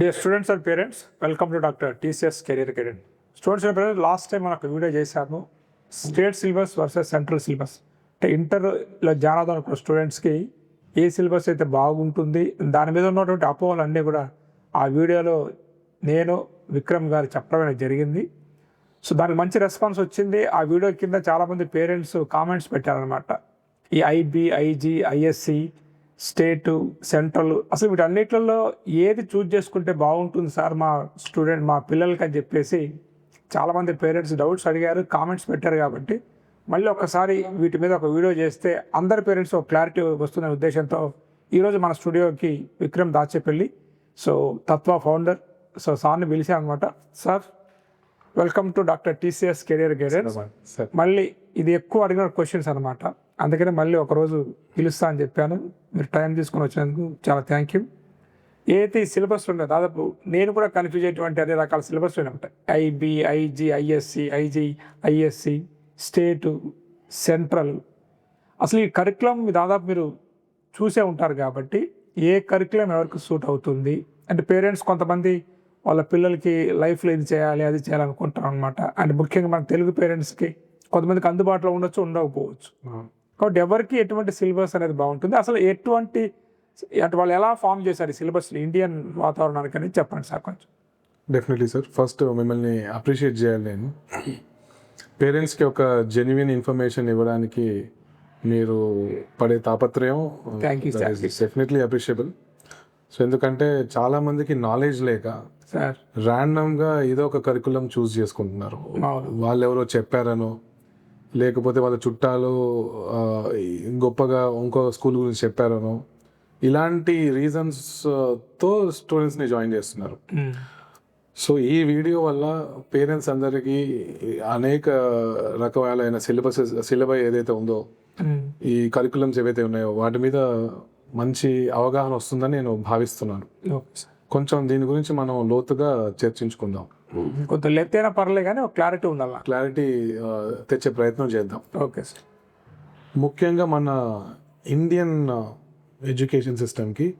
Dear students and parents welcome to doctor TCS career guidance students and parents last time మనకు video చేశాము state syllabus versus central syllabus అంటే ఇంటర్లో join అవుదాం అనుకున్న స్టూడెంట్స్కి ఏ syllabus అయితే బాగుంటుంది దాని మీద ఉన్నటువంటి అపోహలు అన్నీ కూడా ఆ వీడియోలో నేను విక్రమ్ గారు చెప్పడం జరిగింది. సో దానికి మంచి రెస్పాన్స్ వచ్చింది. ఆ వీడియో కింద చాలామంది పేరెంట్స్ కామెంట్స్ పెట్టారనమాట ఈ IB IG ISC state central అసలు వీటన్నిటిలో ఏది చూజ్ చేసుకుంటే బాగుంటుంది సార్ మా స్టూడెంట్ మా పిల్లలకి అని చెప్పేసి చాలామంది పేరెంట్స్ డౌట్స్ అడిగారు కామెంట్స్ పెట్టారు కాబట్టి. మళ్ళీ ఒకసారి వీటి మీద ఒక వీడియో చేస్తే అందరి పేరెంట్స్ ఒక క్లారిటీ వస్తున్న ఉద్దేశంతో ఈరోజు మన స్టూడియోకి Vikram Dachepalli so Tatva founder so సార్ని పిలిచాను అనమాట sir welcome to doctor TCS career guidance. Sir మళ్ళీ ఇది ఎక్కువ అడిగిన క్వశ్చన్స్ అనమాట అందుకనే మళ్ళీ ఒకరోజు పిలుస్తా అని చెప్పాను. మీరు టైం తీసుకొని వచ్చినందుకు చాలా థ్యాంక్ యూ ఏదైతే ఈ సిలబస్ ఉండే దాదాపు నేను కూడా కన్ఫ్యూజ్ అయ్యేటువంటి అన్ని రకాల సిలబస్ ఉంటాయి. IB IG ISC IG ISC state central అసలు ఈ కరికులం దాదాపు మీరు చూసే ఉంటారు కాబట్టి ఏ కరికులం ఎవరికి సూట్ అవుతుంది? అంటే పేరెంట్స్ కొంతమంది వాళ్ళ పిల్లలకి లైఫ్లో ఇది చేయాలి అది చేయాలనుకుంటారు అనమాట అండ్ ముఖ్యంగా మన తెలుగు పేరెంట్స్కి కొంతమందికి అందుబాటులో ఉండొచ్చు ఉండకపోవచ్చు. కాబట్టి ఎవరికి ఎటువంటి సిలబస్ అనేది బాగుంటుంది? అసలు ఎటువంటి అంటే వాళ్ళు ఎలా ఫామ్ చేశారు ఈ సిలబస్ ఇండియన్ వాతావరణానికి అనేది చెప్పండి సార్ కొంచెం. Definitely sir. ఫస్ట్ మిమ్మల్ని అప్రిషియేట్ చేయాలి నేను. పేరెంట్స్కి ఒక జెన్యున్ ఇన్ఫర్మేషన్ ఇవ్వడానికి మీరు పడే తాపత్రయం you, sir. Definitely appreciable so ఎందుకంటే చాలా మందికి నాలెడ్జ్ లేక సార్ ర్యాండమ్గా ఏదో ఒక కరికులం చూస్ చేసుకుంటున్నారు. వాళ్ళు ఎవరో చెప్పారనో లేకపోతే వాళ్ళ చుట్టాలు గొప్పగా ఇంకో స్కూల్ గురించి చెప్పారనో ఇలాంటి రీజన్స్తో స్టూడెంట్స్ని జాయిన్ చేస్తున్నారు మ్మ్. సో ఈ వీడియో వల్ల పేరెంట్స్ అందరికీ అనేక రకాలైన సిలబస్ సిలబస్ ఏదైతే ఉందో మ్మ్. ఈ కరికులమ్స్ ఏవైతే ఉన్నాయో వాటి మీద మంచి అవగాహన వస్తుందని నేను భావిస్తున్నాను కొంచెం దీని గురించి మనం లోతుగా చర్చించుకుందాం కొంత లెత్ అయినా పర్లే కానీ ఒక క్లారిటీ ఉండాలి? క్లారిటీ తెచ్చే ప్రయత్నం చేద్దాం. ఓకే సార్ ముఖ్యంగా మన ఇండియన్ ఎడ్యుకేషన్ సిస్టమ్కి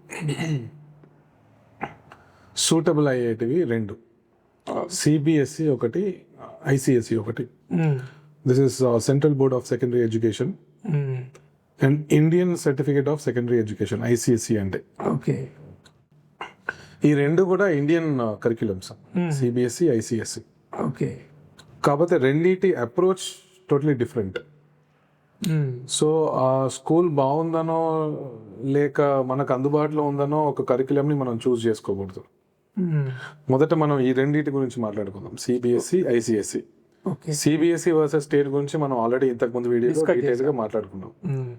సూటబుల్ అయ్యేటివి రెండు. సిబిఎస్ఈ ఒకటి ఐసిఎస్ఈ ఒకటి. మ్మ్. This is central board of secondary education. And Indian certificate of secondary education ICSE అంటే. ఓకే ఈ రెండు కూడా Indian curriculums CBSE ICSE okay కాకపోతే రెండిటి అప్రోచ్ టోటలీ డిఫరెంట్. సో ఆ స్కూల్ బాగుందనో లేక మనకు అందుబాటులో ఉందనో ఒక కరికులంని మనం చూస్ చేసుకోకూడదు. మ్మ్. మొదట మనం ఈ రెండింటి గురించి మాట్లాడుకుందాం. CBSE ICSE okay CBSE versus state గురించి మనం ఆల్రెడీ ఇంతకుముందు వీడియోలో డీటెయిల్గా మాట్లాడుకున్నాం.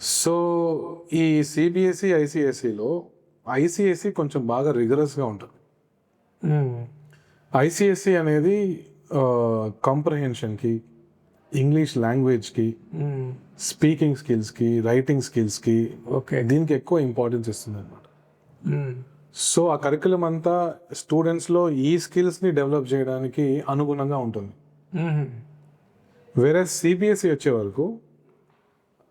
సో ఈ సిబిఎస్ఈ ఐసిఎస్ఈలో ఐసిఎస్ఈ కొంచెం బాగా రిగరస్గా ఉంటుంది మ్మ్. ఐసిఎస్ఈ అనేది కాంప్రహెన్షన్కి ఇంగ్లీష్ లాంగ్వేజ్కి. స్పీకింగ్ స్కిల్స్కి రైటింగ్ స్కిల్స్కి ఓకే దీనికి ఎక్కువ ఇంపార్టెన్స్ ఇస్తుంది అనమాట. సో ఆ కరికులం అంతా స్టూడెంట్స్లో ఈ స్కిల్స్ని డెవలప్ చేయడానికి అనుగుణంగా ఉంటుంది. వేరే సిబిఎస్ఈ E వచ్చే వరకు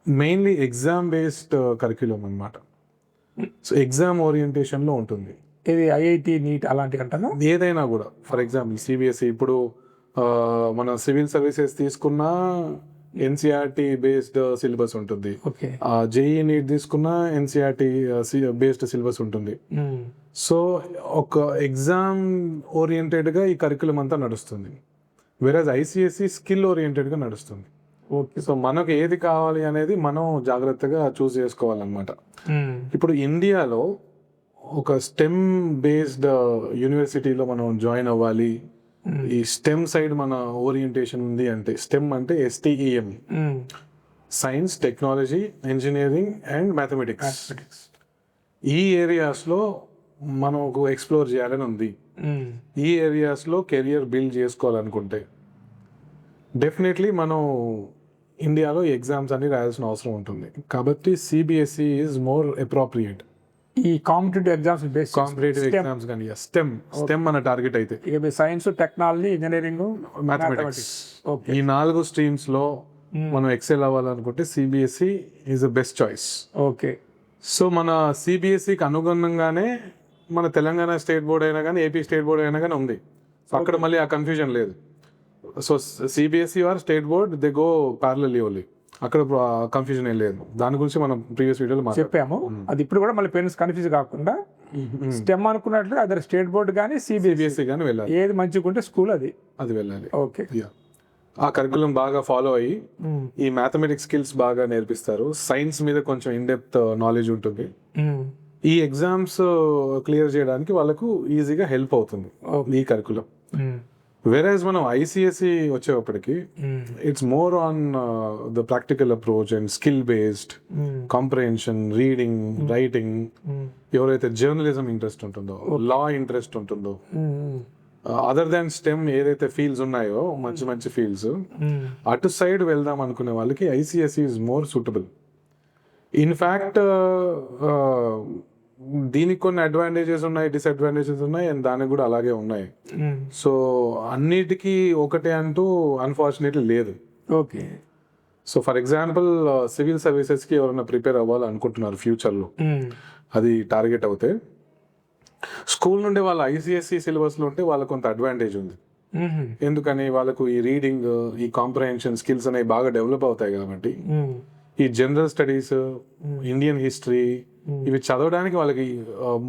మెయిన్లీ ఎగ్జామ్ బేస్డ్ కరిక్యులం అనమాట సో ఎగ్జామ్ ఓరియంటేషన్లో ఉంటుంది. ఇది ఐఐటి నీట్ అలాంటివి అంటారా ఏదైనా కూడా. ఫర్ ఎగ్జాంపుల్ సిబిఎస్ఈ ఇప్పుడు మన సివిల్ సర్వీసెస్ తీసుకున్న ఎన్సిఆర్టీ బేస్డ్ సిలబస్ ఉంటుంది. జేఈ నీట్ తీసుకున్న ఎన్సిఆర్టీ బేస్డ్ సిలబస్ ఉంటుంది. సో ఒక ఎగ్జామ్ ఓరియంటెడ్గా ఈ కరికులం అంతా నడుస్తుంది. వేరేజ్ ఐసిఎస్సి స్కిల్ ఓరియంటెడ్గా నడుస్తుంది. ఓకే. సో మనకు ఏది కావాలి అనేది మనం జాగ్రత్తగా చూస్ చేసుకోవాలన్నమాట. ఇప్పుడు ఇండియాలో ఒక స్టెమ్ బేస్డ్ యూనివర్సిటీలో మనం జాయిన్ అవ్వాలి. ఈ స్టెమ్ సైడ్ మన ఓరియంటేషన్ ఉంది అంటే స్టెమ్ అంటే S T E M. Science technology engineering and mathematics ఈ ఏరియాస్లో మనకు ఎక్స్ప్లోర్ చేయాలని ఉంది. ఈ ఏరియాస్లో కెరియర్ బిల్డ్ చేసుకోవాలనుకుంటే డెఫినెట్లీ మనం ఇండియాలో ఎగ్జామ్స్ అన్ని రాయాల్సిన అవసరం ఉంటుంది. కాబట్టి సిబిఎస్ఈ ఈజ్ మోర్ అప్రోప్రియేట్ ఈ competitive exams base competitive exams కానీ స్టెమ్ స్టెమ్ మన టార్గెట్ అయితే. ఇక మీ science technology engineering mathematics okay ఈ నాలుగు స్ట్రీమ్స్లో మనం ఎక్సెల్ అవ్వాలనుకుంటే CBSE is the best choice okay so మన సిబిఎస్ఈకి అనుగుణంగానే మన తెలంగాణ స్టేట్ బోర్డ్ అయినా కానీ ఏపీ స్టేట్ బోర్డ్ అయినా కానీ ఉంది. సో అక్కడ మళ్ళీ ఆ కన్ఫ్యూజన్ లేదు. So CBSE or state board they go parallelly only అక్కడ కన్ఫ్యూజన్ ఏం లేదు. దాని గురించి మనం ప్రీవియస్ వీడియోలో చెప్పాము. అది ఇప్పుడు కూడా మళ్ళీ పేరెంట్స్ కన్ఫ్యూజ్ కాకుండా స్టెమ్ అనుకున్నట్లు అదే స్టేట్ బోర్డు కానీ సిబిఎస్ఈ కానీ వెళ్ళాలి. ఏది మంచిగా ఉంటే స్కూల్ అది. అది వెళ్ళాలి. ఓకే. ఆ కరికులం బాగా ఫాలో అయ్యి ఈ మ్యాథమెటిక్స్ స్కిల్స్ బాగా నేర్పిస్తారు. సైన్స్ మీద కొంచెం ఇన్ డెప్త్ నాలెడ్జ్ ఉంటుంది. ఈ ఎగ్జామ్స్ క్లియర్ చేయడానికి వాళ్ళకు ఈజీగా హెల్ప్ అవుతుంది. ఈ కరికులం వెరాజ్ మనం ఐసిఎస్సి వచ్చేటప్పటికి it's more on the practical approach and skill based comprehension reading writing ఎవరైతే జర్నలిజం ఇంట్రెస్ట్ ఉంటుందో లా ఇంట్రెస్ట్ ఉంటుందో అదర్ దాన్ స్టెమ్ ఏదైతే ఫీల్డ్స్ ఉన్నాయో మంచి మంచి ఫీల్డ్స్ అటు సైడ్ వెళ్దాం అనుకునే వాళ్ళకి ICSE is more suitable in fact దీనికి కొన్ని అడ్వాంటేజెస్ ఉన్నాయి డిసడ్వాంటేజెస్ ఉన్నాయి అండ్ దానికి కూడా అలాగే ఉన్నాయి. సో అన్నిటికీ ఒకటే అంటూ అన్ఫార్చునేట్లీ లేదు. Okay so for example civil సర్వీసెస్కి ఎవరైనా ప్రిపేర్ అవ్వాలనుకుంటున్నారు ఫ్యూచర్లో అది టార్గెట్ అవుతే స్కూల్ నుండి వాళ్ళ ఐసిఎస్సి సిలబస్లో ఉంటే వాళ్ళకు కొంత అడ్వాంటేజ్ ఉంది. ఎందుకని? వాళ్ళకు ఈ రీడింగ్ ఈ కాంప్రహెన్షన్ స్కిల్స్ అనేవి బాగా డెవలప్ అవుతాయి కాబట్టి. ఈ జనరల్ స్టడీస్ ఇండియన్ హిస్టరీ ఇవి చదవడానికి వాళ్ళకి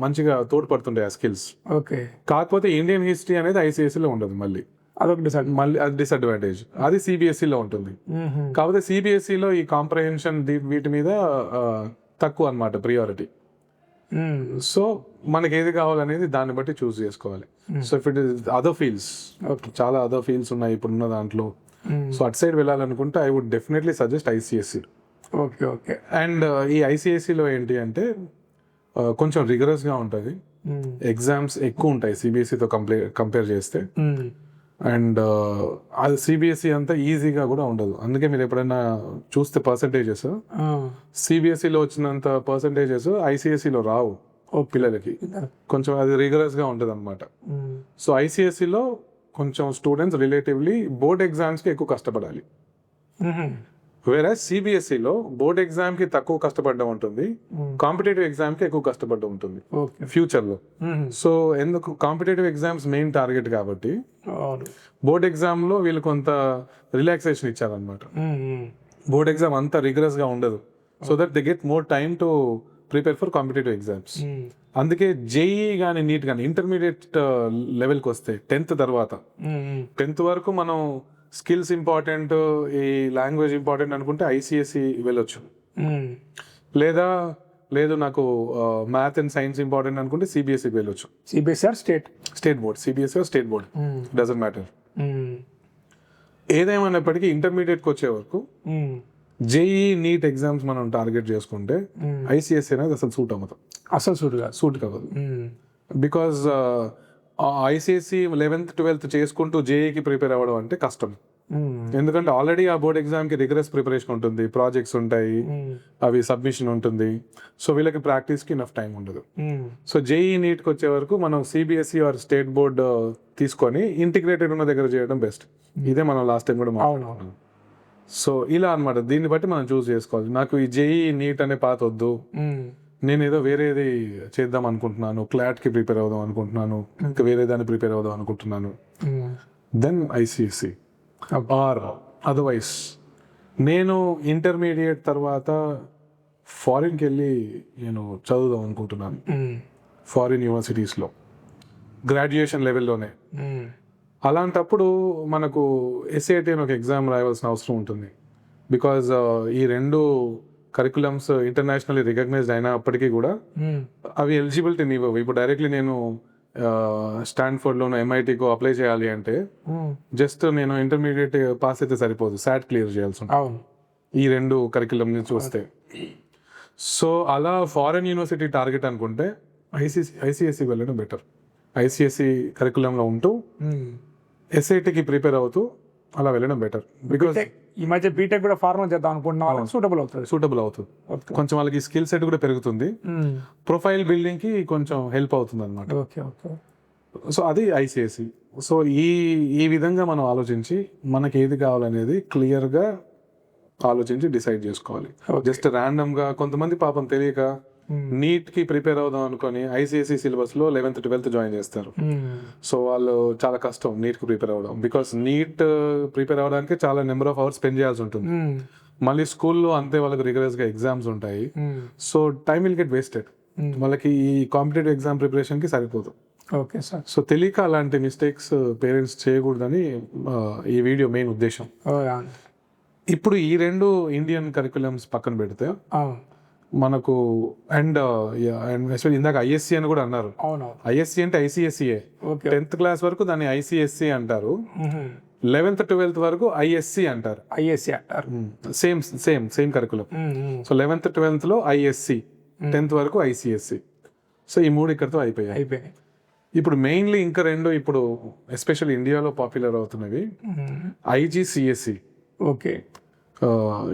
మంచిగా తోడ్పడుతుంటాయి ఆ స్కిల్స్ ఓకే. కాకపోతే ఇండియన్ హిస్టరీ అనేది ఐసిఎస్సిలో ఉండదు మళ్ళీ. అదొక డిసైడ్ మళ్ళీ అది డిసడ్వాంటేజ్ అది సిబిఎస్ఈలో ఉంటుంది. కాకపోతే సిబిఎస్ఈలో ఈ కాంప్రహెన్షన్ వీటి మీద తక్కువ అన్నమాట ప్రియారిటీ సో మనకి ఏది కావాలనేది దాన్ని బట్టి చూస్ చేసుకోవాలి. So if it is other fields చాలా అదర్ ఫీల్డ్స్ ఉన్నాయి ఇప్పుడున్న దాంట్లో. సో అటు సైడ్ వెళ్ళాలనుకుంటే I would definitely suggest ICSE okay okay. And ఈ ఐసిఎస్సిలో ఏంటి అంటే కొంచెం రిగరస్గా ఉంటుంది. ఎగ్జామ్స్ ఎక్కువ ఉంటాయి సిబిఎస్ఈతో కంపేర్ కంపేర్ చేస్తే. అండ్ అది సిబిఎస్ఈ అంతా ఈజీగా కూడా ఉండదు. అందుకే మీరు ఎప్పుడైనా చూస్తే పర్సంటేజెస్. సిబిఎస్ఈలో వచ్చినంత పర్సంటేజెస్ ఐసిఎస్ఈలో రావు ఓ పిల్లలకి. కొంచెం అది రిగరస్గా ఉంటుంది అనమాట సో ఐసిఎస్ఈలో కొంచెం స్టూడెంట్స్ రిలేటివ్లీ బోర్డ్ ఎగ్జామ్స్కి ఎక్కువ కష్టపడాలి. వేరే సిబిఎస్ఈలో బోర్డ్ ఎగ్జామ్కి తక్కువ కష్టపడడం ఉంటుంది. కాంపిటేటివ్ ఎగ్జామ్కి ఎక్కువ కష్టపడడం ఉంటుంది. ఓకే ఫ్యూచర్లో సో ఎందుకు? కాంపిటేటివ్ ఎగ్జామ్స్ మెయిన్ టార్గెట్ కాబట్టి బోర్డ్ ఎగ్జామ్లో వీళ్ళు కొంత రిలాక్సేషన్ ఇచ్చారనమాట బోర్డ్ ఎగ్జామ్ అంత రిగరస్గా ఉండదు. So that they get more time to prepare for competitive exams అందుకే జేఈ కానీ నీట్ కానీ ఇంటర్మీడియట్ లెవెల్కి వస్తే టెన్త్ తర్వాత టెన్త్ వరకు మనం స్కిల్స్ ఇంపార్టెంట్ ఈ లాంగ్వేజ్ ఇంపార్టెంట్ అనుకుంటే ఐసిఎస్సి వెళ్ళొచ్చు. లేదా లేదు నాకు మ్యాథ్ అండ్ సైన్స్ ఇంపార్టెంట్ అనుకుంటే సిబిఎస్సికి వెళ్ళొచ్చు. CBSE or state? State board CBSE state board. Doesn't matter ఏదేమైనప్పటికీ ఇంటర్మీడియట్కి వచ్చే వరకు జేఈ నీట్ ఎగ్జామ్స్ మనం టార్గెట్ చేసుకుంటే ఐసిఎస్సి అనేది అసలు సూట్ అవ్వదు. అసలు సూట్ కాదు. సూట్ కావదు బికాజ్ ఐసిఎస్సి లెవెన్త్ ట్వెల్త్ చేసుకుంటూ జేఈకి ప్రిపేర్ అవ్వడం అంటే కష్టం. ఎందుకంటే ఆల్రెడీ ఆ బోర్డ్ ఎగ్జామ్కి రిగరస్ ప్రిపరేషన్ ఉంటుంది. ప్రాజెక్ట్స్ ఉంటాయి. అవి సబ్మిషన్ ఉంటుంది. సో వీళ్ళకి ప్రాక్టీస్కి ఇనఫ్ టైం ఉండదు. సో జేఈ నీట్కి వచ్చే వరకు మనం సిబిఎస్ఈ ఆర్ స్టేట్ బోర్డ్ తీసుకొని ఇంటిగ్రేటెడ్ ఉన్న దగ్గర చేయడం బెస్ట్ ఇదే మనం లాస్ట్ టైం కూడా మాట్లాడుకున్నాం సో ఇలా అన్నమాట. దీన్ని బట్టి మనం చూస్ చేసుకోవాలి. నాకు ఈ జేఈ నీట్ అనే పాత వద్దు. నేను ఏదో వేరేది చేద్దాం అనుకుంటున్నాను క్లాట్కి ప్రిపేర్ అవుదాం అనుకుంటున్నాను ఇంకా వేరే దాన్ని ప్రిపేర్ అవుదాం అనుకుంటున్నాను. దెన్ ఐసిఎస్సి ఆర్ అదర్వైజ్ నేను ఇంటర్మీడియట్ తర్వాత ఫారిన్కి వెళ్ళి నేను చదువుదాం అనుకుంటున్నాను. ఫారిన్ యూనివర్సిటీస్లో గ్రాడ్యుయేషన్ లెవెల్లోనే అలాంటప్పుడు మనకు ఎస్ఏటి అని ఒక ఎగ్జామ్ రాయవలసిన అవసరం ఉంటుంది. బికాజ్ ఈ రెండు కరికులమ్స్ ఇంటర్నేషనల్లీ రికగ్నైజ్డ్ అయినప్పటికీ కూడా అవి ఎలిజిబిలిటీ ఇవ్వవు. ఇప్పుడు డైరెక్ట్లీ నేను స్టాన్ఫోర్డ్లోనో ఎంఐటీకో అప్లై చేయాలి అంటే జస్ట్ నేను ఇంటర్మీడియట్ పాస్ అయితే సరిపోదు. సాట్ క్లియర్ చేయాల్సి ఉంటుంది. ఈ రెండు కరికులం నుంచి వస్తే. సో అలా ఫారెన్ యూనివర్సిటీ టార్గెట్ అనుకుంటే ఐసీసీ ఐసిఎస్సి వెళ్ళడం బెటర్ ఐసిఎస్సి కరికులంలో ఉంటూ ఎస్ఐటికి ప్రిపేర్ అవుతూ అలా వెళ్ళడం బెటర్ బికాస్ ఈ మధ్య బీటెక్ కూడా ఫార్మల్ చేద్దాం అనుకుంటున్నా సూటబుల్ అవుతుంది. సూటబుల్ అవుతుంది. కొంచెం వాళ్ళకి స్కిల్ సెట్ కూడా పెరుగుతుంది. ప్రొఫైల్ బిల్డింగ్కి కొంచెం హెల్ప్ అవుతుంది అనమాట ఓకే ఓకే. సో అది ఐసిఎస్సి సో ఈ ఈ విధంగా మనం ఆలోచించి మనకి ఏది కావాలనేది క్లియర్గా ఆలోచించి డిసైడ్ చేసుకోవాలి. జస్ట్ ర్యాండమ్గా కొంతమంది పాపం తెలియక నీట్కి ప్రిపేర్ అవుదాం అనుకొని ఐసిఎస్సి సిలబస్లో లెవెన్త్ ట్వెల్త్ జాయిన్ చేస్తారు. మ్మ్. సో వాళ్ళు చాలా కష్టం నీట్కి ప్రిపేర్ అవ్వడం. బికాస్ నీట్ ప్రిపేర్ అవ్వడానికి చాలా నెంబర్ ఆఫ్ అవర్స్ స్పెండ్ చేయాల్సి ఉంటుంది. మ్మ్. మళ్ళీ స్కూల్లో అంతే వాళ్ళకి రిగరస్గా ఎగ్జామ్స్ ఉంటాయి. So time will get wasted వాళ్ళకి ఈ కాంపిటేటివ్ ఎగ్జామ్ ప్రిపరేషన్కి సరిపోదు. ఓకే సార్ సో తెలియక అలాంటి మిస్టేక్స్ పేరెంట్స్ చేయకూడదని ఈ వీడియో మెయిన్ ఉద్దేశం. అవును. ఇప్పుడు ఈ రెండు ఇండియన్ కరికులమ్స్ పక్కన పెడితే అవును మనకు అండ్ అండ్ ఎస్పెషల్ ఇందాక ఐఎస్సి అని కూడా అన్నారు. ఐఎస్సి అంటే ఐసిఎస్సిఏ ఓకే. టెన్త్ క్లాస్ వరకు దాన్ని ఐసిఎస్సి అంటారు. మ్మ్. లెవెన్త్ ట్వెల్త్ వరకు ఐఎస్సి అంటారు. ఐఎస్సి అంటారు. Same same same curriculum. So eleventh ట్వెల్త్లో ISC tenth వరకు ఐసిఎస్సి సో ఈ మూడు ఇక్కడతో అయిపోయాయి. అయిపోయినాయి. ఇప్పుడు మెయిన్లీ ఇంకా రెండు ఇప్పుడు ఎస్పెషల్ ఇండియాలో popular అవుతున్నవి. IGCSE okay.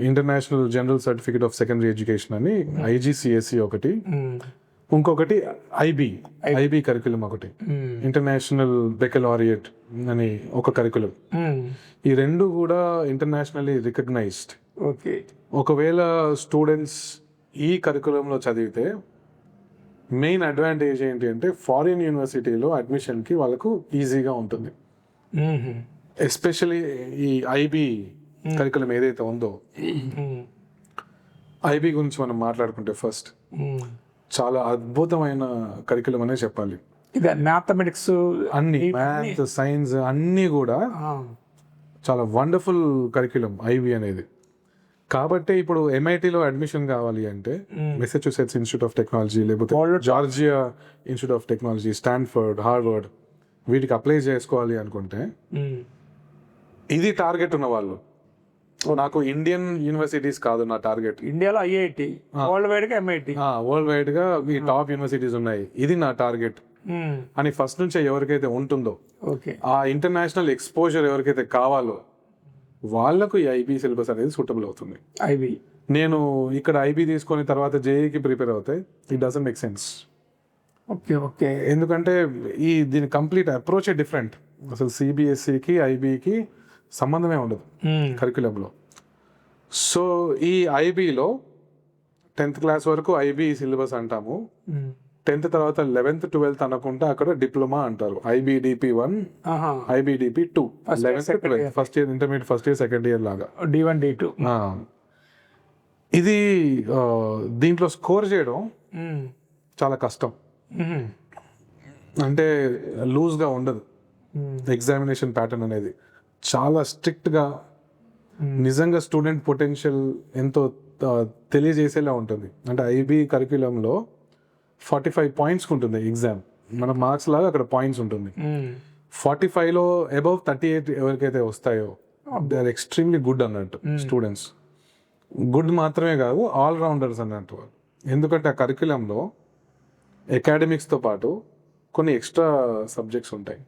International general certificate of secondary education అని ఐజీసిఎస్సి ఒకటి మ్మ్. ఇంకొకటి ఐబి ఐబి కరికులం ఒకటి. ఇంటర్నేషనల్ బెకలారియట్ అని ఒక కరికులం మ్మ్. ఈ రెండు కూడా ఇంటర్నేషనల్లీ రికగ్నైజ్డ్ ఓకే ఒకవేళ స్టూడెంట్స్ ఈ కరికులంలో చదివితే మెయిన్ అడ్వాంటేజ్ ఏంటి అంటే ఫారిన్ యూనివర్సిటీలో అడ్మిషన్కి వాళ్ళకు ఈజీగా ఉంటుంది. ఎస్పెషలీ ఈ ఐబి కరికులం ఏదైతే ఉందో. ఐబి గురించి మనం మాట్లాడుకుంటే ఫస్ట్. చాలా అద్భుతమైన కరికులం అనే చెప్పాలి. ఇదే మ్యాథమెటిక్స్ అన్ని మ్యాథ్ సైన్స్ అన్నీ కూడా చాలా వండర్ఫుల్ కరికులం ఐవి అనేది. కాబట్టి ఇప్పుడు ఎంఐటిలో అడ్మిషన్ కావాలి అంటే మెసచ్యూసెట్స్ ఇన్స్టిట్యూట్ ఆఫ్ టెక్నాలజీ లేకపోతే Georgia institute of technology Stanford Harvard వీటికి అప్లై చేసుకోవాలి అనుకుంటే ఇది టార్గెట్ ఉన్న వాళ్ళు. నాకు ఇండియన్ యూనివర్సిటీస్ కాదు నా టార్గెట్ ఇండియాలో ఐఐటి వరల్డ్ వైడ్గా ఎంఐటి వరల్డ్ వైడ్గా ఈ టాప్ యూనివర్సిటీస్ ఉన్నాయి. ఇది నా టార్గెట్ అని ఫస్ట్ నుంచే ఎవరికైతే ఉంటుందో ఓకే. ఆ ఇంటర్నేషనల్ ఎక్స్పోజర్ ఎవరికైతే కావాలో వాళ్ళకు ఈ ఐబీ సిలబస్ అనేది సూటబుల్ అవుతుంది. ఐవి నేను ఇక్కడ ఐబీ తీసుకొని తర్వాత జేఈకి ప్రిపేర్ అవుతాయి it doesn't make sense okay okay. ఎందుకంటే ఈ దీని కంప్లీట్ అప్రోచే డిఫరెంట్ అసలు సిబిఎస్ఈకి ఐబీకి సంబంధమే ఉండదు కరికులంలో సో ఈ ఐబీలో టెన్త్ క్లాస్ వరకు ఐబీ సిలబస్ అంటాము. టెన్త్ తర్వాత లెవెన్త్ ట్వెల్త్ అనుకుంటే అక్కడ డిప్లొమా అంటారు. IBDP one IBDP two eleventh second twelfth first year intermediate first year second year లాగా. D one D two. ఇది దీంట్లో స్కోర్ చేయడం చాలా కష్టం. అంటే లూజ్గా ఉండదు. ఎగ్జామినేషన్ ప్యాటర్న్ అనేది. చాలా స్ట్రిక్ట్గా నిజంగా స్టూడెంట్ పొటెన్షియల్ ఎంతో తెలియజేసేలా ఉంటుంది. అంటే ఐబీ కరిక్యులంలో ఫార్టీ ఫైవ్ పాయింట్స్ ఉంటుంది ఎగ్జామ్. మన మార్క్స్ లాగా అక్కడ పాయింట్స్ ఉంటుంది. ఫార్టీ ఫైవ్లో అబౌవ్ థర్టీ ఎయిట్ ఎవరికైతే వస్తాయో దే ఆర్ ఎక్స్ట్రీమ్లీ గుడ్ అన్నట్టు స్టూడెంట్స్. గుడ్ మాత్రమే కాదు ఆల్ రౌండర్స్ అన్నట్టు. ఎందుకంటే ఆ కరికులంలో అకాడమిక్స్తో పాటు కొన్ని ఎక్స్ట్రా సబ్జెక్ట్స్ ఉంటాయి.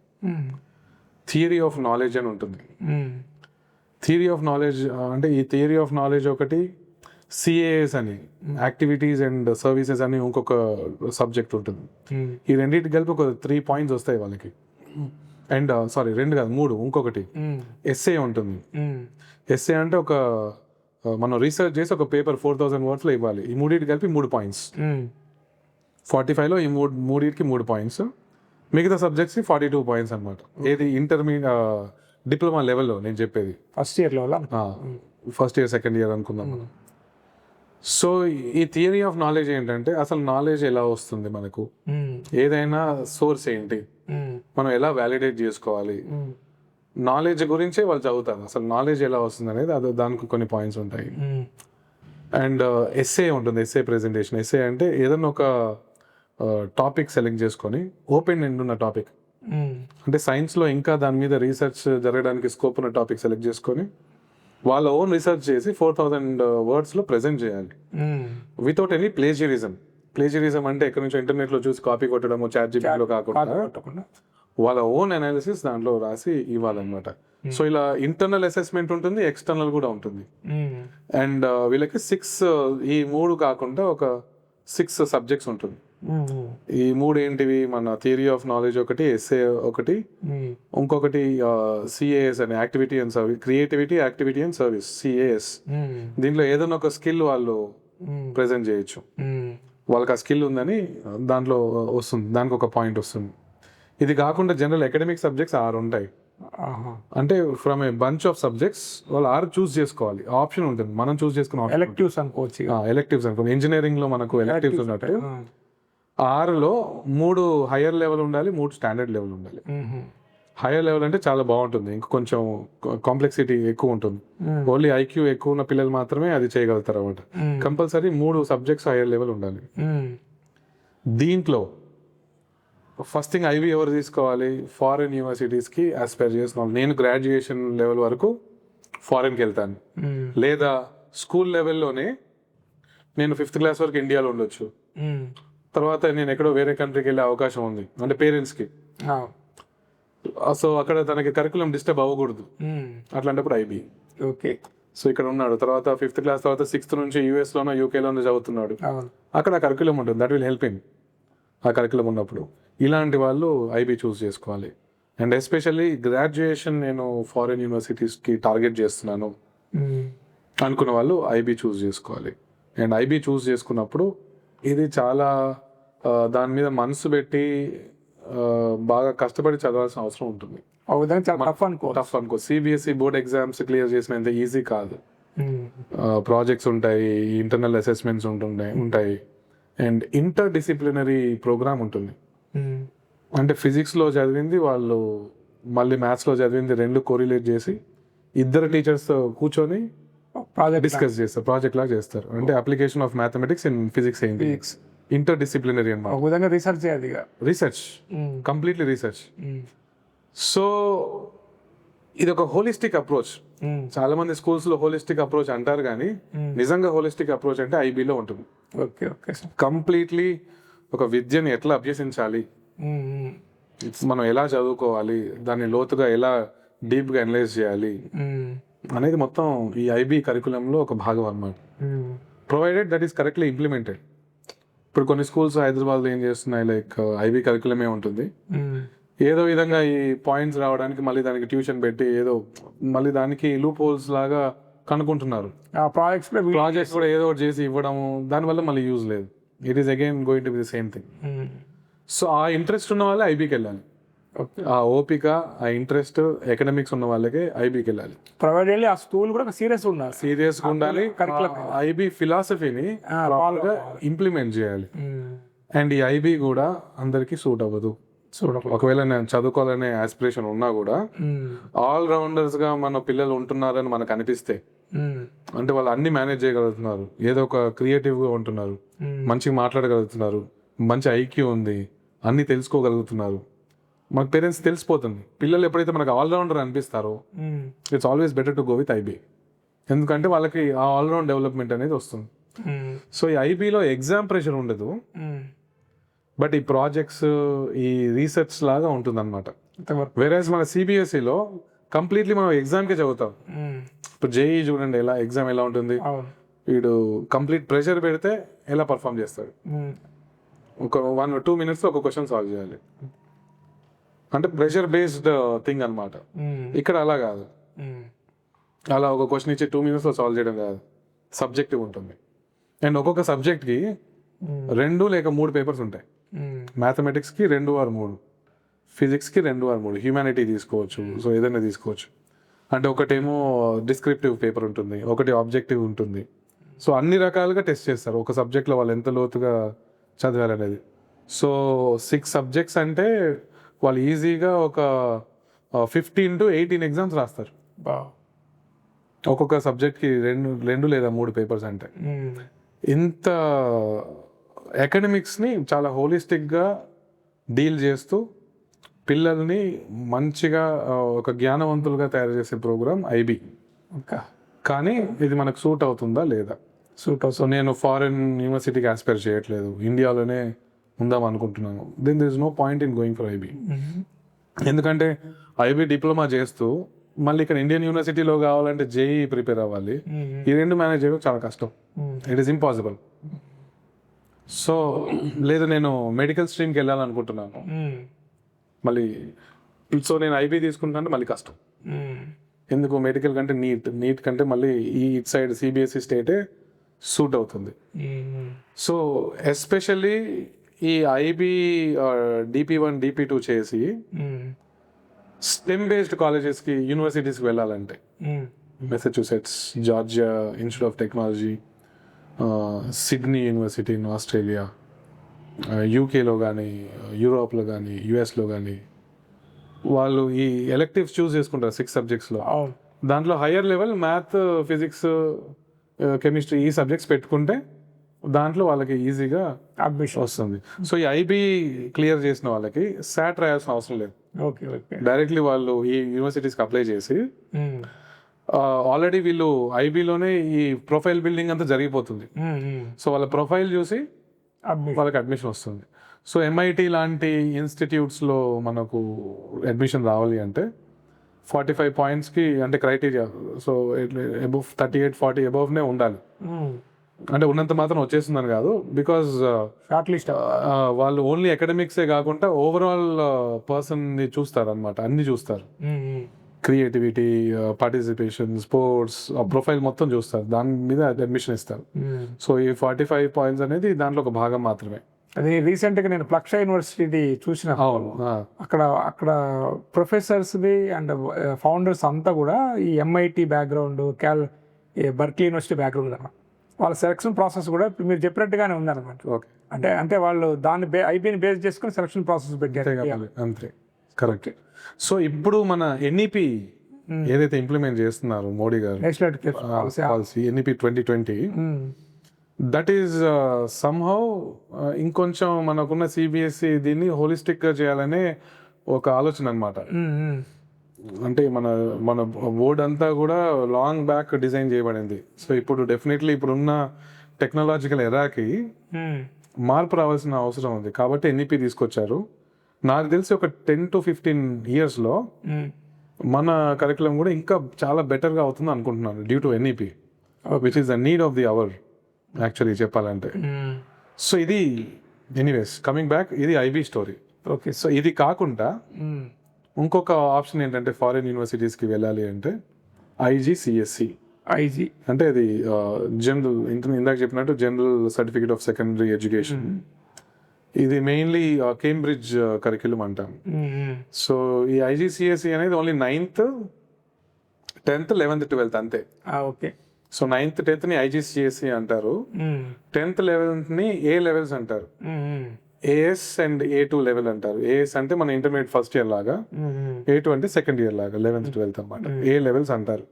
థియరీ ఆఫ్ నాలెడ్జ్ అని ఉంటుంది. థియరీ ఆఫ్ నాలెడ్జ్ అంటే ఈ థియరీ ఆఫ్ నాలెడ్జ్ ఒకటి సిఏఎస్ అని యాక్టివిటీస్ అండ్ సర్వీసెస్ అని ఇంకొక సబ్జెక్ట్ ఉంటుంది. ఈ రెండింటి కలిపి ఒక త్రీ పాయింట్స్ వస్తాయి వాళ్ళకి. అండ్ సారీ రెండు కాదు మూడు ఇంకొకటి. ఎస్ఏ ఉంటుంది. ఎస్ఏ అంటే ఒక మనం రీసెర్చ్ చేసి ఒక పేపర్ ఫోర్ థౌసండ్ వర్డ్స్లో ఇవ్వాలి. ఈ మూడింటి కలిపి మూడు పాయింట్స్ ఫార్టీ ఫైవ్లో ఈ మూడు మూడింటికి మూడు పాయింట్స్ మిగతా సబ్జెక్ట్స్కి ఫార్టీ టూ పాయింట్స్ అనమాట ఏది ఇంటర్మీడియట్ డిప్లొమా లెవెల్లో నేను చెప్పేది. ఫస్ట్ ఇయర్లో ఫస్ట్ ఇయర్ సెకండ్ ఇయర్ అనుకుందాం మనం. సో ఈ థియరీ ఆఫ్ నాలెడ్జ్ ఏంటంటే అసలు నాలెడ్జ్ ఎలా వస్తుంది మనకు? ఏదైనా సోర్స్ ఏంటి? మనం ఎలా వ్యాలిడేట్ చేసుకోవాలి? నాలెడ్జ్ గురించే వాళ్ళు చదువుతారు. అసలు నాలెడ్జ్ ఎలా వస్తుంది అనేది అది దానికి కొన్ని పాయింట్స్ ఉంటాయి. అండ్ ఎస్ఏ ఉంటుంది. ఎస్ఏ ప్రెజెంటేషన్ ఎస్ఏ అంటే ఏదైనా ఒక టాపిక్ సెలెక్ట్ చేసుకొని ఓపెన్ ఎండ్ ఉన్న టాపిక్ అంటే సైన్స్లో ఇంకా దాని మీద రీసెర్చ్ జరగడానికి స్కోప్ ఉన్న టాపిక్ సెలెక్ట్ చేసుకొని వాళ్ళ ఓన్ రీసెర్చ్ చేసి ఫోర్ థౌజండ్ వర్డ్స్లో ప్రజెంట్ చేయాలి. వితౌట్ ఎనీ ప్లేజరిజం ప్లేజరిజం అంటే ఎక్కడి నుంచో ఇంటర్నెట్లో చూసి కాపీ కొట్టడము చాట్ జీపీలో కాకుండా వాళ్ళ ఓన్ అనాలిసిస్ దాంట్లో రాసి ఇవ్వాలన్నమాట. సో ఇలా ఇంటర్నల్ అసెస్మెంట్ ఉంటుంది ఎక్స్టర్నల్ కూడా ఉంటుంది. అండ్ వీళ్ళకి సిక్స్ ఈ మూడు కాకుండా ఒక సిక్స్ సబ్జెక్ట్స్ ఉంటుంది. ఈ మూడు ఏంటివి మన థియరీ ఆఫ్ నాలెడ్జ్ ఒకటి ఎస్ఏ ఒకటి ఇంకొకటి సిఏఎస్ అనే activity and service creativity activity and service CAS. దీంట్లో ఏదైనా ఒక స్కిల్ వాళ్ళు ప్రెజెంట్ చేయొచ్చు. వాళ్ళకి ఆ స్కిల్ ఉందని దాంట్లో వస్తుంది దానికి ఒక పాయింట్ వస్తుంది. ఇది కాకుండా జనరల్ అకాడమిక్ సబ్జెక్ట్స్ ఆరు ఉంటాయి. అంటే from a bunch of subjects వాళ్ళు ఆరు చూస్ చేసుకోవాలి. ఆప్షన్ ఉంటుంది మనం చూస్ చేసుకున్న ఎలెక్టివ్స్ అనుకోవచ్చు. ఎలెక్టివ్స్ అనుకో ఇంజనీరింగ్లో మనకు ఎలెక్టివ్స్ ఉన్నట్టు. ఆరులో మూడు హయ్యర్ లెవెల్ ఉండాలి మూడు స్టాండర్డ్ లెవెల్ ఉండాలి. హయ్యర్ లెవెల్ అంటే చాలా బాగుంటుంది ఇంకా కొంచెం కాంప్లెక్సిటీ ఎక్కువ ఉంటుంది. ఓన్లీ ఐక్యూ ఎక్కువ ఉన్న పిల్లలు మాత్రమే అది చేయగలుగుతారు అనమాట. కంపల్సరీ మూడు సబ్జెక్ట్స్ హయ్యర్ లెవెల్ ఉండాలి. దీంట్లో ఫస్ట్ థింగ్ ఐవి ఎవరు తీసుకోవాలి ఫారిన్ యూనివర్సిటీస్కి ఆస్పైర్ చేస్తున్నాను నేను గ్రాడ్యుయేషన్ లెవెల్ వరకు ఫారిన్కి వెళ్తాను. లేదా స్కూల్ లెవెల్లోనే నేను ఫిఫ్త్ క్లాస్ వరకు ఇండియాలో ఉండొచ్చు. తర్వాత నేను ఎక్కడో వేరే కంట్రీకి వెళ్ళే అవకాశం ఉంది. అంటే పేరెంట్స్కి. సో అక్కడ తనకి కరికులం డిస్టర్బ్ అవ్వకూడదు. అట్లాంటప్పుడు ఐబీ ఓకే. సో ఇక్కడ ఉన్నాడు. తర్వాత ఫిఫ్త్ క్లాస్ తర్వాత సిక్స్త్ నుంచి యూఎస్లోనో యూకేలోనో చదువుతున్నాడు. అక్కడ కరికులం ఉంటుంది. దట్ విల్ హెల్ప్ హిమ్ ఆ కరికులం ఉన్నప్పుడు. ఇలాంటి వాళ్ళు ఐబీ చూస్ చేసుకోవాలి. అండ్ ఎస్పెషల్లీ గ్రాడ్యుయేషన్ నేను ఫారిన్ యూనివర్సిటీస్కి టార్గెట్ చేస్తున్నాను. అనుకున్న వాళ్ళు ఐబీ చూస్ చేసుకోవాలి. అండ్ ఐబీ చూస్ చేసుకున్నప్పుడు ఇది చాలా దాని మీద మనసు పెట్టి బాగా కష్టపడి చదవాల్సిన అవసరం ఉంటుంది. టఫ్ అనుకో టఫ్ అనుకో సిబిఎస్ఈ బోర్డ్ ఎగ్జామ్స్ క్లియర్ చేసినంత ఈజీ కాదు. ప్రాజెక్ట్స్ ఉంటాయి ఇంటర్నల్ అసెస్మెంట్స్ ఉంటుంటాయి ఉంటాయి. అండ్ ఇంటర్ డిసిప్లినరీ ప్రోగ్రామ్ ఉంటుంది. మ్మ్. అంటే ఫిజిక్స్లో చదివింది వాళ్ళు మళ్ళీ మ్యాథ్స్లో చదివింది రెండు కోరిలేట్ చేసి ఇద్దరు టీచర్స్ కూర్చొని ప్రాజెక్ట్ డిస్కస్ చేస్తారు. ప్రాజెక్ట్ లాగా చేస్తారు. అంటే application of mathematics in physics physics interdisciplinary అనమాట ఒక విధంగా research research. Completely research. So ఇది ఒక హోలిస్టిక్ అప్రోచ్. చాలా మంది స్కూల్స్లో హోలిస్టిక్ అప్రోచ్ అంటారు కానీ మ్మ్. నిజంగా హోలిస్టిక్ అప్రోచ్ అంటే ఐబీలో ఉంటుంది. ఓకే ఓకే కంప్లీట్లీ ఒక విద్యని ఎట్లా అభ్యసించాలి. మ్మ్. It's మనం ఎలా చదువుకోవాలి? దాన్ని లోతుగా ఎలా డీప్గా అనలైజ్ చేయాలి. అనేది మొత్తం ఈ ఐబీ కరికులంలో ఒక భాగం అన్నమాట. మ్మ్. Provided that is correctly implemented ఇప్పుడు కొన్ని స్కూల్స్ హైదరాబాద్లో ఏం చేస్తున్నాయి? లైక్ ఐబీ కరికులమే ఉంటుంది. మ్మ్. ఏదో విధంగా ఈ పాయింట్స్ రావడానికి మళ్ళీ దానికి ట్యూషన్ పెట్టి ఏదో మళ్ళీ దానికి లూప్ హోల్స్ లాగా కనుక్కుంటున్నారు. ఆ ప్రాజెక్ట్స్ ప్రాజెక్ట్స్ కూడా ఏదో ఒకటి చేసి ఇవ్వడము దానివల్ల మళ్ళీ యూజ్ లేదు. It is again going to be the same thing. So ఆ ఇంట్రెస్ట్ ఉన్న వాళ్ళే ఐబీకి వెళ్ళాలి. ఆ ఓపిక ఆ ఇంట్రెస్ట్ ఎకనామిక్స్ ఉన్న వాళ్ళకే ఐబీకి వెళ్ళాలి. ప్రైవేట్ వెళ్ళి ఆ స్కూల్ కూడా సీరియస్ ఉన్నారు సీరియస్గా ఉండాలి. ఐబీ ఫిలాసఫీని ప్రాపర్గా ఇంప్లిమెంట్ చేయాలి. మ్మ్. అండ్ ఈ ఐబీ కూడా అందరికీ సూట్ అవ్వదు. ఒకవేళ నేను చదువుకోవాలనే ఆస్పిరేషన్ ఉన్నా కూడా మ్మ్. ఆల్ రౌండర్స్గా మన పిల్లలు ఉంటున్నారని మనకు అనిపిస్తే మ్మ్. అంటే వాళ్ళు అన్ని మేనేజ్ చేయగలుగుతున్నారు. ఏదో ఒక క్రియేటివ్గా ఉంటున్నారు. మంచిగా మాట్లాడగలుగుతున్నారు. మంచి ఐక్యూ ఉంది. అన్ని తెలుసుకోగలుగుతున్నారు. మన పేరెంట్స్ తెలిసిపోతుంది. పిల్లలు ఎప్పుడైతే మనకు allrounder అనిపిస్తారో. It's always better to go with IB ఎందుకంటే వాళ్ళకి ఆ ఆల్రౌండ్ డెవలప్మెంట్ అనేది వస్తుంది. సో ఈ ఐబీలో ఎగ్జామ్ ప్రెషర్ ఉండదు. బట్ ఈ ప్రాజెక్ట్స్ ఈ రీసెర్చ్ లాగా ఉంటుంది అనమాట వేరేస్ మన సిబిఎస్ఈలో కంప్లీట్లీ మనం ఎగ్జామ్కే చదువుతాం. ఇప్పుడు జేఈ చూడండి ఎలా ఎగ్జామ్ ఎలా ఉంటుంది? వీడు కంప్లీట్ ప్రెషర్ పెడితే ఎలా పర్ఫామ్ చేస్తాడు. ఒక వన్ టూ మినిట్స్లో ఒక క్వశ్చన్ సాల్వ్ చేయాలి. అంటే ప్రెషర్ బేస్డ్ థింగ్ అన్నమాట. మ్మ్. ఇక్కడ అలా కాదు. మ్మ్. అలా ఒక క్వశ్చన్ ఇచ్చి టూ మినిట్స్లో సాల్వ్ చేయడం కాదు. సబ్జెక్టివ్ ఉంటుంది. అండ్ ఒక్కొక్క సబ్జెక్ట్కి మ్మ్. రెండు లేక మూడు పేపర్స్ ఉంటాయి. మ్యాథమెటిక్స్కి రెండు ఆరు మూడు. ఫిజిక్స్కి రెండు ఆరు మూడు. హ్యూమానిటీ తీసుకోవచ్చు. సో ఏదైనా తీసుకోవచ్చు. అంటే ఒకటేమో డిస్క్రిప్టివ్ పేపర్ ఉంటుంది. ఒకటి ఆబ్జెక్టివ్ ఉంటుంది. సో అన్ని రకాలుగా టెస్ట్ చేస్తారు. ఒక సబ్జెక్ట్లో వాళ్ళు ఎంత లోతుగా చదివారనేది సో సిక్స్ సబ్జెక్ట్స్ అంటే వాళ్ళు ఈజీగా ఒక ఫిఫ్టీన్ టు ఎయిటీన్ ఎగ్జామ్స్ రాస్తారు. ఒక్కొక్క సబ్జెక్ట్కి రెండు రెండు లేదా మూడు పేపర్స్ అంటే. ఇంత అకాడమిక్స్ని చాలా హోలిస్టిక్గా డీల్ చేస్తూ పిల్లల్ని మంచిగా ఒక జ్ఞానవంతులుగా తయారు చేసే ప్రోగ్రామ్ ఐబీ. కానీ ఇది మనకు సూట్ అవుతుందా లేదా? సూట్ సో నేను ఫారిన్ యూనివర్సిటీకి ఆస్పైర్ చేయట్లేదు. ఇండియాలోనే ఉందాం అనుకుంటున్నాను then there is no point in going for IB. ఎందుకంటే ఐబీ డిప్లొమా చేస్తూ మళ్ళీ ఇక్కడ ఇండియన్ యూనివర్సిటీలో కావాలంటే జేఈ ప్రిపేర్ అవ్వాలి మ్మ్. ఈ రెండు మేనేజ్ చేయడం చాలా కష్టం. ఇట్ ఈస్ ఇంపాసిబుల్ సో లేదు నేను మెడికల్ స్ట్రీమ్కి వెళ్ళాలనుకుంటున్నాను మ్మ్. మళ్ళీ సో నేను ఐబీ తీసుకుంటానంటే మళ్ళీ కష్టం మ్మ్. ఎందుకు మెడికల్ కంటే నీట్ నీట్ కంటే మళ్ళీ ఈ ఇట్ సైడ్ సిబిఎస్ఈ స్టేటే సూట్ అవుతుంది. సో ఎస్పెషల్లీ ఈ IB DP one DP two చేసి స్టెమ్ బేస్డ్ కాలేజెస్కి యూనివర్సిటీస్కి వెళ్ళాలంటే. Massachusetts Georgia institute of technology Sydney university in Australia యూకేలో కానీ యూరోప్లో కానీ యుఎస్లో కానీ వాళ్ళు ఈ ఎలెక్టివ్స్ చూస్ చేసుకుంటారు సిక్స్ సబ్జెక్ట్స్లో దాంట్లో higher level math physics chemistry ఈ సబ్జెక్ట్స్ పెట్టుకుంటే దాంట్లో వాళ్ళకి ఈజీగా అడ్మిషన్ వస్తుంది. సో ఈ ఐబీ క్లియర్ చేసిన వాళ్ళకి సాట్ రాయాల్సిన అవసరం లేదు. Okay okay. డైరెక్ట్లీ వాళ్ళు ఈ యూనివర్సిటీస్కి అప్లై చేసి ఆల్రెడీ వీళ్ళు ఐబీలోనే ఈ ప్రొఫైల్ బిల్డింగ్ అంతా జరిగిపోతుంది. సో వాళ్ళ ప్రొఫైల్ చూసి వాళ్ళకి అడ్మిషన్ వస్తుంది. సో ఎంఐటి లాంటి ఇన్స్టిట్యూట్స్లో మనకు అడ్మిషన్ రావాలి అంటే ఫార్టీ ఫైవ్ పాయింట్స్కి అంటే criteria so above thirty eight forty అబౌవ్నే ఉండాలి. అంటే ఉన్నంత మాత్రం వచ్చేస్తుందని కాదు. బికాజ్ షార్ట్ లిస్ట్ వాళ్ళు ఓన్లీ అకాడమిక్సే కాకుండా ఓవరాల్ పర్సన్ని చూస్తారు అనమాట అన్ని చూస్తారు. క్రియేటివిటీ పార్టిసిపేషన్ స్పోర్ట్స్ ప్రొఫైల్ మొత్తం చూస్తారు. దాని మీద అడ్మిషన్ ఇస్తారు. సో ఈ ఫార్టీ ఫైవ్ పాయింట్స్ అనేది దాంట్లో ఒక భాగం మాత్రమే. అది రీసెంట్గా నేను ప్లక్ష యూనివర్సిటీ చూసిన అక్కడ అక్కడ ప్రొఫెసర్స్ది అండ్ ఫౌండర్స్ అంతా కూడా ఈ MIT background Cal Berkeley university background అన్నమాట. వాళ్ళ సెలక్షన్ ప్రాసెస్ కూడా మీరు చెప్పినట్టుగానే ఉందన్నమాట. ఓకే అంటే అంటే వాళ్ళు దాన్ని బే ఐబీని బేస్ చేసుకుని సెలక్షన్ ప్రాసెస్ పెట్టారు. అంతే కరెక్ట్ సో ఇప్పుడు మన ఎన్ఈపి ఏదైతే ఇంప్లిమెంట్ చేస్తున్నారు మోడీ గారు policy NEP twenty twenty that is somehow ఇంకొంచెం మనకున్న సిబిఎస్ఈ E దీన్ని హోలిస్టిక్గా చేయాలనే ఒక ఆలోచన అనమాట అంటే మన మన బోర్డ్ అంతా కూడా లాంగ్ బ్యాక్ డిజైన్ చేయబడింది. సో ఇప్పుడు డెఫినెట్లీ ఇప్పుడున్న టెక్నాలజికల్ ఎరాకి మార్పు రావాల్సిన అవసరం ఉంది. కాబట్టి ఎన్ఈపి తీసుకొచ్చారు. నాకు తెలిసి ఒక టెన్ టు ఫిఫ్టీన్ ఇయర్స్లో మన కరికులం కూడా ఇంకా చాలా బెటర్గా అవుతుంది అనుకుంటున్నాను due to NEP which is the need of the hour actually చెప్పాలంటే. సో ఇది ఎనీవేస్ కమింగ్ బ్యాక్ ఇది ఐబీ స్టోరీ ఓకే సో ఇది కాకుండా ఇంకొక ఆప్షన్ ఏంటంటే ఫారిన్ యూనివర్సిటీస్కి వెళ్ళాలి అంటే ఐజీసిఎస్సి ఐజీ అంటే అది జనరల్ ఇంత ఇందాక చెప్పినట్టు general certificate of secondary education ఇది మెయిన్లీ కేంబ్రిడ్జ్ కరిక్యులం అంటాం. సో ఈ ఐజీసిఎస్సి అనేది only ninth tenth eleventh twelfth అంతే. ఓకే. సో నైన్త్ టెన్త్ని ఐజీసిఎస్సి అంటారు. టెన్త్ లెవెన్త్ని ఏ లెవెల్స్ అంటారు. AS and A two level అంటారు. ఏఎస్ అంటే మన ఇంటర్మీడియట్ ఫస్ట్ ఇయర్ లాగా ఏ టూ అంటే సెకండ్ ఇయర్ లాగా లెవెన్త్ ట్వెల్త్ అనమాట ఏ లెవెల్స్ అంటారు.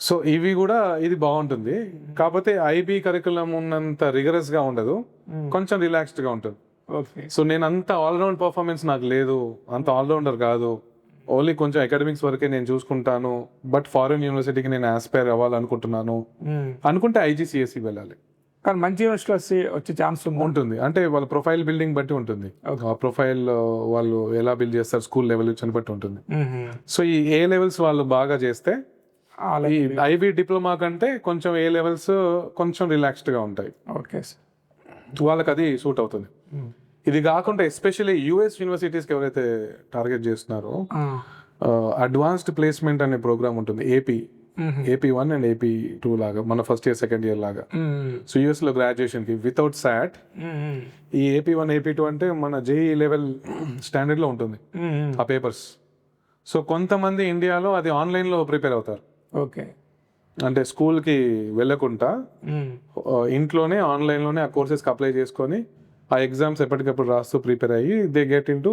సో ఇవి కూడా ఇది బాగుంటుంది. కాకపోతే ఐబీ కరికులం ఉన్నంత రిగరస్గా ఉండదు. కొంచెం రిలాక్స్డ్గా ఉంటుంది. ఓకే. సో నేను అంత ఆల్రౌండ్ పర్ఫార్మెన్స్ నాకు లేదు. అంత ఆల్రౌండర్ కాదు. ఓన్లీ కొంచెం అకాడమిక్స్ వరకే నేను చూసుకుంటాను. బట్ ఫారిన్ యూనివర్సిటీకి నేను ఆస్పైర్ అవ్వాలనుకుంటున్నాను. అనుకుంటే ఐజీసీఎస్సి వెళ్ళాలి. కానీ మంచి యూనివర్సిటీ వచ్చి ఛాన్స్ ఉంటుంది. అంటే వాళ్ళ ప్రొఫైల్ బిల్డింగ్ బట్టి ఉంటుంది. ఆ ప్రొఫైల్ వాళ్ళు ఎలా బిల్డ్ చేస్తారు స్కూల్ లెవెల్ అని బట్టి ఉంటుంది. సో ఈ ఏ లెవెల్స్ వాళ్ళు బాగా చేస్తే ఈ ఐబీ డిప్లొమా కంటే కొంచెం ఏ లెవెల్స్ కొంచెం రిలాక్స్డ్గా ఉంటాయి. ఓకే వాళ్ళకి అది సూట్ అవుతుంది. ఇది కాకుండా ఎస్పెషల్లీ యుఎస్ యూనివర్సిటీస్కి ఎవరైతే టార్గెట్ చేస్తున్నారో అడ్వాన్స్డ్ ప్లేస్మెంట్ అనే ప్రోగ్రామ్ ఉంటుంది AP. AP one and AP two లాగా మన ఫస్ట్ ఇయర్ సెకండ్ ఇయర్ లాగా. సో యుఎస్లో గ్రాడ్యుయేషన్కి వితౌట్ సాట్ ఈ ఏపీ వన్ ఏపీ టూ అంటే మన జేఈ లెవెల్ స్టాండర్డ్లో ఉంటుంది. ఆ పేపర్స్ సో కొంతమంది ఇండియాలో అది ఆన్లైన్లో ప్రిపేర్ అవుతారు. ఓకే అంటే స్కూల్కి వెళ్ళకుండా ఆ, ఇంట్లోనే ఆన్లైన్లోనే ఆ కోర్సెస్కి అప్లై చేసుకొని ఆ ఎగ్జామ్స్ ఎప్పటికప్పుడు రాస్తూ ప్రిపేర్ అయ్యి they get in to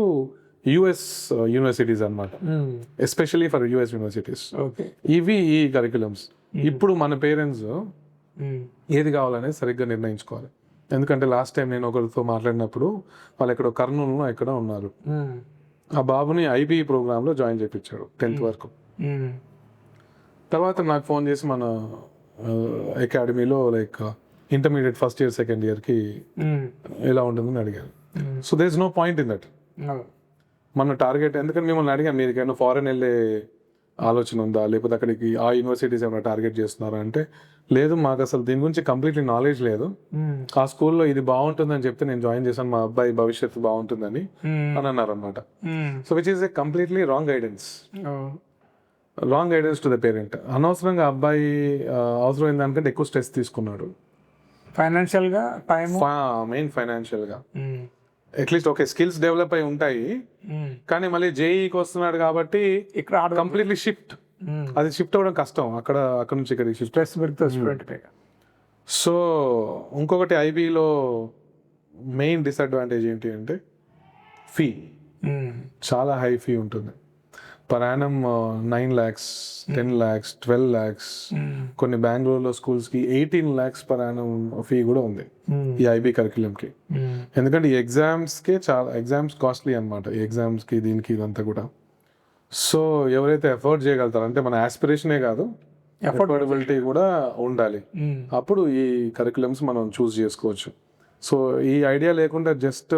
US universities అనమాట especially for US universities okay ఇవి ఈ కరికులమ్స్ ఇప్పుడు మన పేరెంట్స్ ఏది కావాలనేది సరిగ్గా నిర్ణయించుకోవాలి. ఎందుకంటే లాస్ట్ టైం నేను ఒకరితో మాట్లాడినప్పుడు వాళ్ళు ఎక్కడో కర్నూలులో ఎక్కడ ఉన్నారు. ఆ బాబుని ఐబీ ప్రోగ్రాంలో జాయిన్ చేయించాడు టెన్త్ వరకు. తర్వాత నాకు ఫోన్ చేసి మన అకాడమీలో like intermediate first year second ఇయర్కి ఎలా ఉంటుందని అడిగారు. So they is no point in that మన టార్గెట్ ఎందుకంటే మిమ్మల్ని అడిగాం మీరు ఏమైనా ఫారెన్ వెళ్ళే ఆలోచన ఉందా? లేకపోతే అక్కడికి ఆ యూనివర్సిటీస్ ఏమైనా టార్గెట్ చేస్తున్నారా అంటే లేదు మాకు అసలు దీని గురించి కంప్లీట్లీ నాలెడ్జ్ లేదు. ఆ స్కూల్లో ఇది బాగుంటుందని చెప్తే నేను జాయిన్ చేశాను మా అబ్బాయి భవిష్యత్తు బాగుంటుందని అని అన్నారు అనమాట so which is a completely wrong guidance wrong guidance to the parent అనవసరంగా అబ్బాయి అవసరమైన దానికంటే ఎక్కువ స్ట్రెస్ తీసుకున్నాడు. ఫైనాన్షియల్గా టైం మెయిన్ ఫైనాన్షియల్గా at least okay skills develop అయి ఉంటాయి. కానీ మళ్ళీ జేఈకి వస్తున్నాడు కాబట్టి ఇక్కడ కంప్లీట్లీ షిఫ్ట్ అది షిఫ్ట్ అవ్వడం కష్టం. అక్కడ అక్కడ నుంచి ఇక్కడికి షిఫ్ట్ స్ట్రెస్ పెడుతుంది స్టూడెంట్ సో ఇంకొకటి ఐబీలో మెయిన్ డిసడ్వాంటేజ్ ఏంటి అంటే ఫీ చాలా హై ఫీ ఉంటుంది. Per annum nine lakhs ten lakhs twelve lakhs కొన్ని బెంగళూరులో స్కూల్స్కి eighteen lakhs per annum fee కూడా ఉంది. ఈ ఐబీ కరిక్యులంకి ఎందుకంటే ఈ ఎగ్జామ్స్కి చాలా ఎగ్జామ్స్ కాస్ట్లీ అనమాట ఈ ఎగ్జామ్స్కి దీనికి ఇదంతా కూడా. సో ఎవరైతే ఎఫోర్డ్ చేయగలుగుతారో అంటే మన ఆస్పిరేషనే కాదు ఎఫోర్డబిలిటీ కూడా ఉండాలి. అప్పుడు ఈ కరికులమ్స్ మనం చూస్ చేసుకోవచ్చు. సో ఈ ఐడియా లేకుండా జస్ట్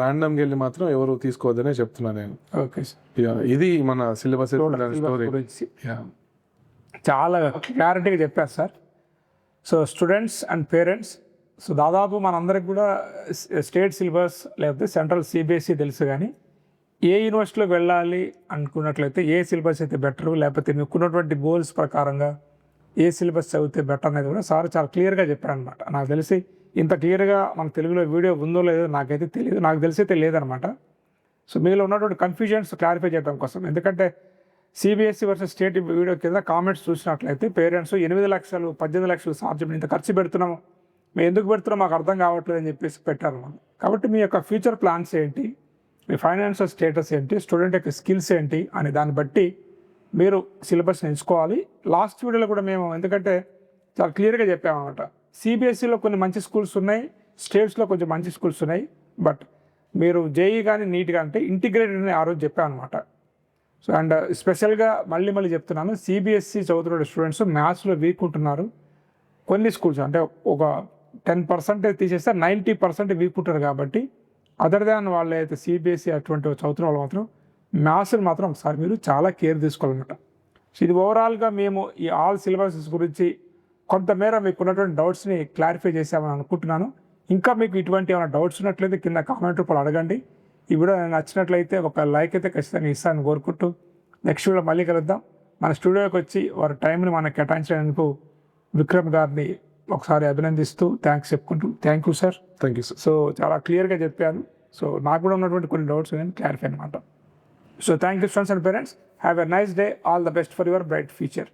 ర్యాండమ్గా వెళ్ళి మాత్రం ఎవరు తీసుకోవద్దనే చెప్తున్నా నేను. ఓకే ఇది మన సిలబస్ గురించి. చాలా క్లారిటీగా చెప్పారు sir. So students and parents so దాదాపు మనందరికి కూడా స్టేట్ సిలబస్ లేకపోతే సెంట్రల్ సిబిఎస్ఈ తెలుసు కానీ ఏ యూనివర్సిటీలోకి వెళ్ళాలి అనుకున్నట్లయితే ఏ సిలబస్ అయితే బెటర్ లేకపోతే మీకున్నటువంటి గోల్స్ ప్రకారంగా ఏ సిలబస్ చదివితే బెటర్ అనేది కూడా సార్ చాలా క్లియర్గా చెప్పారనమాట నాకు తెలిసి ఇంత క్లియర్గా మన తెలుగులో వీడియో ఉందో లేదో నాకైతే తెలియదు నాకు తెలిసి అయితే లేదనమాట సో మీలో ఉన్నటువంటి కన్ఫ్యూజన్స్ క్లారిఫై చేయడం కోసం. ఎందుకంటే సిబిఎస్ఈ వర్సెస్ స్టేట్ వీడియో కింద కామెంట్స్ చూసినట్లయితే పేరెంట్స్ ఎనిమిది లక్షలు పద్దెనిమిది లక్షలు సాధ్యం ఇంత ఖర్చు పెడుతున్నాము. మేము ఎందుకు పెడుతున్నాం? మాకు అర్థం కావట్లేదు అని చెప్పేసి పెట్టారు మనం కాబట్టి మీ యొక్క ఫ్యూచర్ ప్లాన్స్ ఏంటి? మీ ఫైనాన్షియల్ స్టేటస్ ఏంటి? స్టూడెంట్ యొక్క స్కిల్స్ ఏంటి? అనే దాన్ని బట్టి మీరు సిలబస్ని ఎంచుకోవాలి. లాస్ట్ వీడియోలో కూడా మేము ఎందుకంటే చాలా క్లియర్గా చెప్పామన్నమాట. సిబిఎస్ఈలో కొన్ని మంచి స్కూల్స్ ఉన్నాయి స్టేట్స్లో కొంచెం మంచి స్కూల్స్ ఉన్నాయి బట్ మీరు జేఈ కానీ నీట్ కానీ అంటే ఇంటిగ్రేటెడ్ అని ఆ రోజు చెప్పామన్నమాట సో అండ్ స్పెషల్గా మళ్ళీ మళ్ళీ చెప్తున్నాను సిబిఎస్ఈ చదువుతున్న స్టూడెంట్స్ మ్యాథ్స్లో వీక్ ఉంటున్నారు కొన్ని స్కూల్స్ అంటే ఒక టెన్ పర్సెంటేజ్ తీసేస్తే నైంటీ పర్సెంట్ వీక్ ఉంటారు కాబట్టి అదర్ దాన్ వాళ్ళు అయితే సిబిఎస్ఈ అటువంటి చదువుతున్న వాళ్ళు మాత్రం మ్యాథ్స్ని మాత్రం ఒకసారి మీరు చాలా కేర్ తీసుకోవాలన్నమాట. సో ఇది ఓవరాల్గా మేము ఈ ఆల్ సిలబసెస్ గురించి కొంతమేర మీకు ఉన్నటువంటి డౌట్స్ని క్లారిఫై చేసామని అనుకుంటున్నాను. ఇంకా మీకు ఇటువంటి ఏమైనా డౌట్స్ ఉన్నట్లయితే కింద కామెంట్ రూపంలో అడగండి. ఈ వీడియో నచ్చినట్లయితే ఒక లైక్ అయితే ఖచ్చితంగా ఇస్తానని కోరుకుంటూ నెక్స్ట్ వీడియో మళ్ళీ కలుద్దాం. మన స్టూడియోకి వచ్చి వారి టైంని మనకు కేటాయించినందుకు విక్రమ్ గారిని ఒకసారి అభినందిస్తూ థ్యాంక్స్ చెప్పుకుంటూ thank you sir thank you sir so చాలా క్లియర్గా చెప్పాను సో నాకు కూడా ఉన్నటువంటి కొన్ని డౌట్స్ నేను క్లారిఫై అనమాట so thank you students and parents have a nice day all the best for your bright future